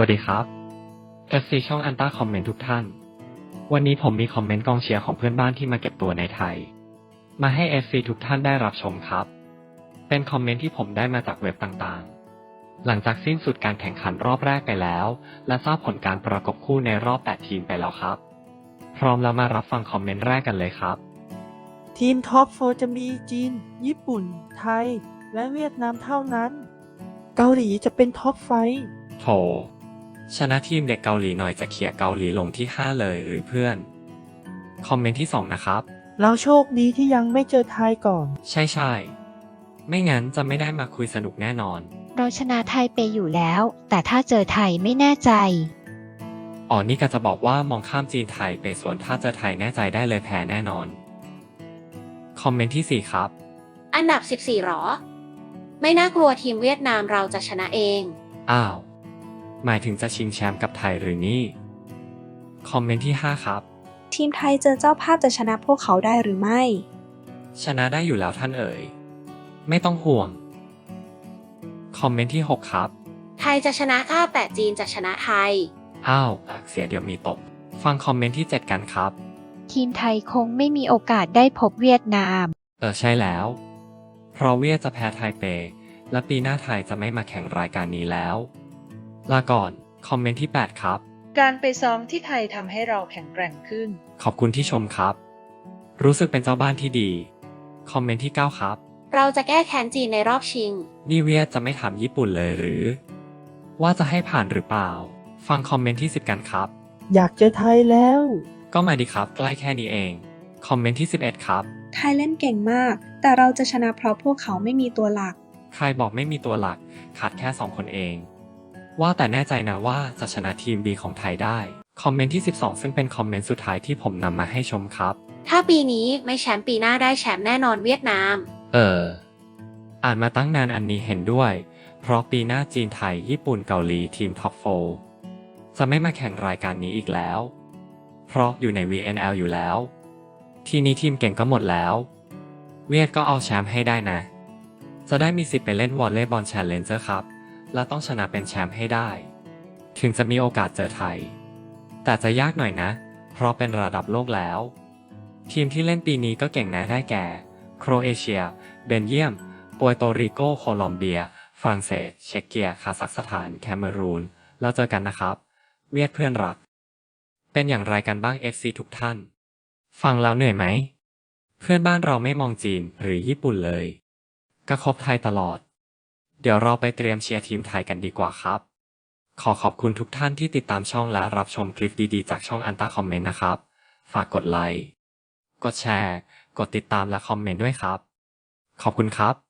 วัสดีครับ FC ช่องอันต้าคอมเมนต์ทุกท่าน วันนี้ผมมีคอมเมนต์กองเชียร์ของเพื่อนบ้านที่มาเก็บตัวในไทย มาให้ FC ทุกท่านได้รับชมครับ เป็นคอมเมนต์ที่ผมได้มาจากเว็บต่างๆ หลังจากสิ้นสุดการแข่งขันรอบแรกไปแล้ว และทราบผลการประกบคู่ในรอบ 8 ทีมไปแล้วครับ พร้อมแล้วมารับฟังคอมเมนต์แรกกันเลยครับ ทีมท็อปโฟจะมีจีน ญี่ปุ่น ไทย และเวียดนามเท่านั้น เกาหลีจะเป็นท็อปไฟว์โถ ชนะทีมเด็กเกาหลีหน่อยจะเขี่ยเกาหลีลงที่ 5 เลยหรือเพื่อน คอมเมนต์ที่ 2 นะครับ เราโชคดีที่ยังไม่เจอไทยก่อน ใช่ใช่ๆไม่งั้นจะไม่ได้มาคุยสนุกแน่นอน เราชนะไทยไปอยู่แล้ว แต่ถ้าเจอไทยไม่แน่ใจ อ๋อนี่ก็จะบอกว่ามองข้ามจีนไทยไปส่วนถ้าเจอไทยแน่ใจได้เลยแพ้แน่นอน คอมเมนต์ที่ 4 ครับ อันดับ 14หรอ ไม่น่ากลัวทีมเวียดนามเราจะชนะเอง อ้าว หมายถึงจะชิงแชมป์กับไทยหรือนี่ คอมเมนต์ที่ 5 ครับ ทีมไทยเจอเจ้าภาพจะชนะพวกเขาได้หรือไม่ ชนะได้อยู่แล้วท่านเอ๋ย ไม่ต้องห่วง คอมเมนต์ที่ 6 ครับ ไทยจะชนะค่าแต่จีนจะชนะไทย อ้าวปากเสียเดี๋ยวมีตบฟังคอมเมนต์ที่ 7 กันครับ ทีมไทยคงไม่มีโอกาสได้พบเวียดนาม เออใช่แล้ว เพราะเวียดจะแพ้ไทเป และปีหน้าไทยจะไม่มาแข่งรายการนี้แล้ว ลาก่อน คอมเมนต์ที่ 8 ครับ การไปซ้อมที่ไทยทำให้เราแข็งแกร่งขึ้น ขอบคุณที่ชมครับ รู้สึกเป็นเจ้าบ้านที่ดี คอมเมนต์ที่ 9 ครับ เราจะแก้แค้นจีนในรอบชิง นี่เวียดจะไม่ถามญี่ปุ่นเลยหรือ ว่าจะให้ผ่านหรือเปล่า ฟังคอมเมนต์ที่ 10 กันครับ อยากเจอไทยแล้ว ก็มาดีครับใกล้แค่นี้เอง คอมเมนต์ที่ 11 ครับ ไทยเล่นเก่งมาก แต่เราจะชนะเพราะพวกเขาไม่มีตัวหลัก ใครบอกไม่มีตัวหลักขาดแค่ 2 คนเอง ว่าแต่แน่ใจนะว่าจะชนะทีม B ของไทยได้ คอมเมนต์ที่ 12 ซึ่งเป็นคอมเมนต์สุดท้ายที่ผมนำมาให้ชมครับ ถ้าปีนี้ไม่แชมป์ปีหน้าได้แชมป์แน่นอนเวียดนาม เออ อ่านมาตั้งนานอันนี้เห็นด้วย เพราะปีหน้าจีนไทย ญี่ปุ่นเกาหลีทีมท็อปโฟจะไม่มาแข่งรายการนี้อีกแล้ว เพราะอยู่ใน VNL อยู่แล้ว ทีนี้ทีมเก่งก็หมดแล้ว เวียดก็เอาแชมป์ให้ได้นะ จะได้มีสิทธิ์ไปเล่นวอลเลย์บอลแชร์เลนเจอร์ครับ และต้องชนะเป็นแชมป์ให้ได้ ถึงจะมีโอกาสเจอไทย แต่จะยากหน่อยนะ เพราะเป็นระดับโลกแล้ว ทีมที่เล่นปีนี้ก็เก่งนะได้แก่ โครเอเชีย เบลเยียมปัวโตริโก โคลอมเบีย ฝรั่งเศส เช็กเกีย คาซัคสถาน แคเมรูน แล้วเจอกันนะครับ เวียดเพื่อนรัก เป็นอย่างไรกันบ้าง FC ทุกท่าน ฟังแล้วเหนื่อยไหม เพื่อนบ้านเราไม่มองจีนหรือญี่ปุ่นเลยก็คบไทยตลอด เดี๋ยวเราไปเตรียมเชียร์ทีมไทยกันดีกว่าครับ ขอขอบคุณทุกท่านที่ติดตามช่องและรับชมคลิปดีๆ จากช่องอันต้าคอมเมนต์นะครับ ฝากกดไลค์ กดแชร์ กดติดตามและคอมเมนต์ด้วยครับ ขอบคุณครับ